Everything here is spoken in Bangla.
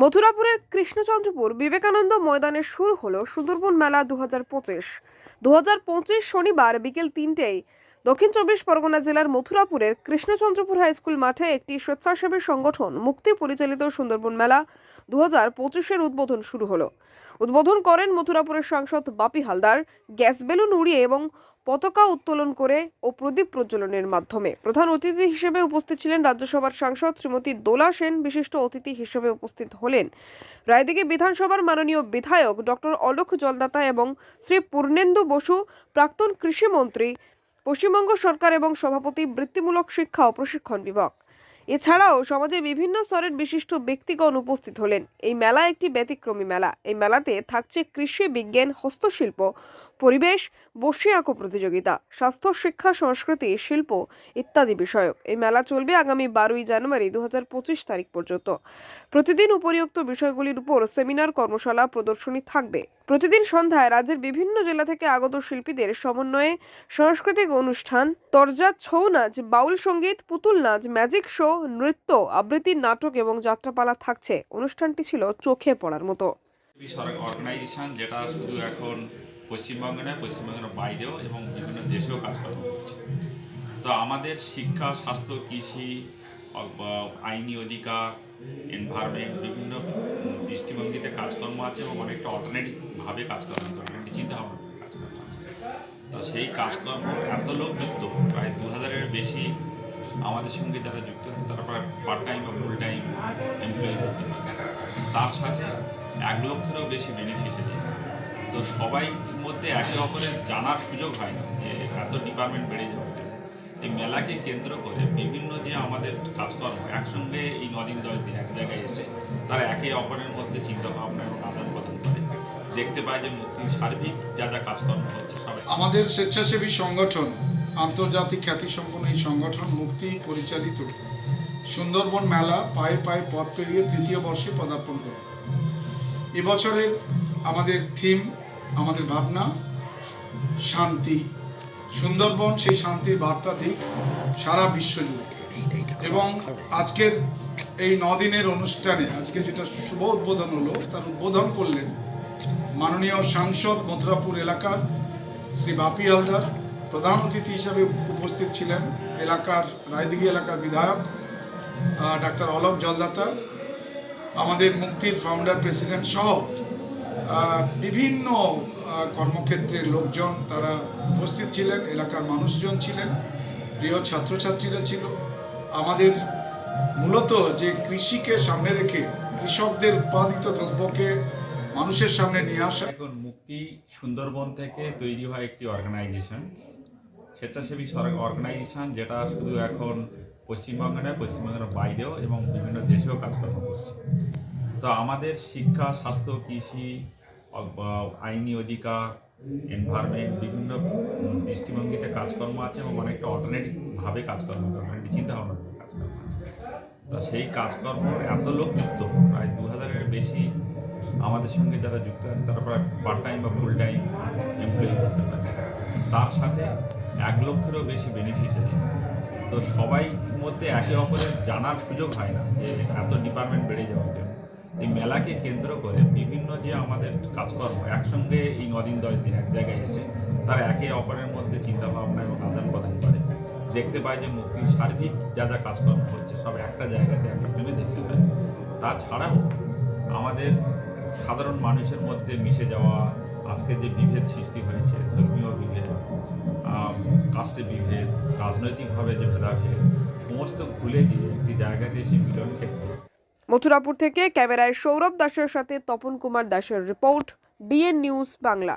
মথুরাপুরের কৃষ্ণচন্দ্রপুর বিবেকানন্দ ময়দানে শুরু হলো সুন্দরবন মেলা দু হাজার পঁচিশ শনিবার বিকেল তিনটেই দক্ষিণ চব্বিশ পরগনা জেলার মথুরাপুরের কৃষ্ণচন্দ্রপুর হাই স্কুল মাঠে একটি স্বেচ্ছাসেবী সংগঠন মুক্তি পরিচালিত সুন্দরবন মেলা দু হাজার পঁচিশের উদ্বোধন শুরু হলো। উদ্বোধন করেন মথুরাপুরের সাংসদ বাপি হালদার। গ্যাস বেলুন উড়িয়ে এবং পতাকা উত্তোলন করে ও প্রদীপ প্রজ্বলনের মাধ্যমে। প্রধান অতিথি হিসেবে উপস্থিত ছিলেন রাজ্যসভার সাংসদ শ্রীমতী দোলা সেন। বিশিষ্ট অতিথি হিসেবে উপস্থিত হলেন রায়দিকে বিধানসভার মাননীয় বিধায়ক ডক্টর অলোক জলদাতা এবং শ্রী পূর্ণেন্দু বসু, প্রাক্তন কৃষিমন্ত্রী পশ্চিমবঙ্গ সরকার এবং সভাপতি বৃত্তিমূলক শিক্ষা ও প্রশিক্ষণ বিভাগ। এছাড়াও সমাজের বিভিন্ন স্তরের বিশিষ্ট ব্যক্তিগণ উপস্থিত হলেন। এই মেলা একটি ব্যতিক্রমী মেলা। এই মেলাতে থাকছে কৃষি বিজ্ঞান, হস্তশিল্প, পরিবেশ বসে আঁকো প্রতিযোগিতা, স্বাস্থ্য, শিক্ষা, সংস্কৃতি, শিল্প ইত্যাদি বিষয়ক। এই মেলা চলবে আগামী বারোই জানুয়ারি দু হাজার পঁচিশ তারিখ পর্যন্ত। প্রতিদিন উপরিউক্ত বিষয়গুলির উপর সেমিনার, কর্মশালা, প্রদর্শনী থাকবে। প্রতিদিন সন্ধ্যায় রাজ্যের বিভিন্ন জেলা থেকে আগত শিল্পীদের সমন্বয়ে সাংস্কৃতিক অনুষ্ঠান, তরজা, ছৌ নাচ, বাউল সংগীত, পুতুল নাচ, ম্যাজিক শো নৃত্য, আবৃত্তির নাটক এবং যাত্রাপালা থাকছে। অনুষ্ঠানটি ছিল চোখে পড়ার মতো। অর্গানাইজেশন যেটা শুধু এখন পশ্চিমবঙ্গে নয়, পশ্চিমবঙ্গের বাইরেও এবং বিভিন্ন দেশেও কাজকর্ম করছে। তো আমাদের শিক্ষা, স্বাস্থ্য, কৃষি আইনি অধিকার এনভায়রনমেন্ট বিভিন্ন দৃষ্টিভঙ্গিতে কাজকর্ম আছে এবং অনেকটা অল্টারনেটিভভাবে কাজকর্ম আছে অল্টারনেটিভ চিন্তাভাবনা কাজকর্ম আছে। তো সেই কাজকর্ম এত লোক যুক্ত, প্রায় দু হাজারের বেশি আমাদের সঙ্গে যারা যুক্ত আছে, তারা প্রায় পার্ট টাইম বা ফুল টাইম এমপ্লয়ি বলতে পারে। তার সাথে এক লক্ষেরও বেশি বেনিফিশিয়ারিজ তো সবাই মধ্যে একে অপরের জানার সুযোগ হয় না যে এত ডিপার্টমেন্ট বেড়ে যাবে। এই মেলাকে কেন্দ্র করে বিভিন্ন যে আমাদের কাজকর্ম, একসঙ্গে এই নদিন দশ দিন এক জায়গায় এসে তারা একে অপরের মধ্যে চিন্তা ভাবনা এবং আদান প্রদান করে। দেখতে পায় যে মুক্তির সার্বিক যা যা কাজকর্ম হচ্ছে, সবাই আমাদের স্বেচ্ছাসেবী সংগঠন আন্তর্জাতিক খ্যাতিসম্পন্ন এই সংগঠন মুক্তি পরিচালিত সুন্দরবন মেলা পায়ে পায়ে পথ পেরিয়ে তৃতীয় বর্ষে পদার্পণ করে। এবছরের আমাদের থিম, আমাদের ভাবনা, শান্তি। সুন্দরবন সেই শান্তির বার্তা দিক সারা বিশ্ব জুড়ে। এবং আজকের এই নদিনের অনুষ্ঠানে, আজকে যেটা শুভ উদ্বোধন হলো, তার উদ্বোধন করলেন মাননীয় সাংসদ মথুরাপুর এলাকার শ্রী বাপি হালদার। প্রধান অতিথি হিসাবে উপস্থিত ছিলেন এলাকার রায়দিঘি এলাকার বিধায়ক ডাক্তার অলোক জলদাতা, আমাদের মুক্তির ফাউন্ডার প্রেসিডেন্ট সহ বিভিন্ন কর্মক্ষেত্রের লোকজন তারা উপস্থিত ছিলেন, এলাকার মানুষজন ছিলেন, প্রিয় ছাত্রছাত্রীরা ছিল। আমাদের মূলত যে কৃষিকে সামনে রেখে কৃষকদের উৎপাদিত দ্রব্যকে মানুষের সামনে নিয়ে আসা এখন মুক্তি সুন্দরবন থেকে তৈরি হয় একটি অর্গানাইজেশন স্বেচ্ছাসেবী অর্গানাইজেশন যেটা শুধু এখন পশ্চিমবঙ্গে নয়, পশ্চিমবঙ্গের বাইরেও এবং বিভিন্ন দেশেও কাজকর্ম করছে। তো আমাদের শিক্ষা, স্বাস্থ্য, কৃষি আইনি অধিকার এনভায়রনমেন্ট বিভিন্ন দৃষ্টিভঙ্গিতে কাজকর্ম আছে এবং অনেকটা অল্টারনেটিভভাবে কাজকর্ম করে অল্টারনেটিভ চিন্তাভাবনা করে কাজকর্ম তো সেই কাজকর্ম এত লোক যুক্ত, প্রায় দু হাজারের বেশি আমাদের সঙ্গে যারা যুক্ত আছে, তারা প্রায় পার্ট টাইম বা ফুল টাইম এমপ্লয়ি করতে পারে। তার সাথে এক লক্ষেরও বেশি বেনিফিশিয়ারিজ তো সবাই মধ্যে একে অপরের জানার সুযোগ হয় না যে এত ডিপার্টমেন্ট বেড়ে যাওয়ার জন্য। এই মেলাকে কেন্দ্র করে বিভিন্ন যে আমাদের কাজকর্ম, একসঙ্গে এই নদিন দশ দিন এক জায়গায় এসে তারা একে অপরের মধ্যে চিন্তাভাবনা এবং আদান প্রদান করে। দেখতে পায় যে মুক্তির সার্বিক যা যা কাজকর্ম হচ্ছে সব একটা জায়গাতে একটা ভেবে দেখতে পায়। তাছাড়াও আমাদের সাধারণ মানুষের মধ্যে মিশে যাওয়া আজকে যে বিভেদ সৃষ্টি হয়েছে, ধর্মীয় বিভেদ কাস্টে বিভেদ, রাজনৈতিকভাবে যে ভেদাভেদ, সমস্ত ভুলে গিয়ে একটি জায়গাতে এসে মিলন ক্ষেত্র। মথুরাপুর থেকে ক্যামেরায় সৌরভ দাসের সাথে তপন কুমার দাসের রিপোর্ট, ডিএন নিউজ বাংলা।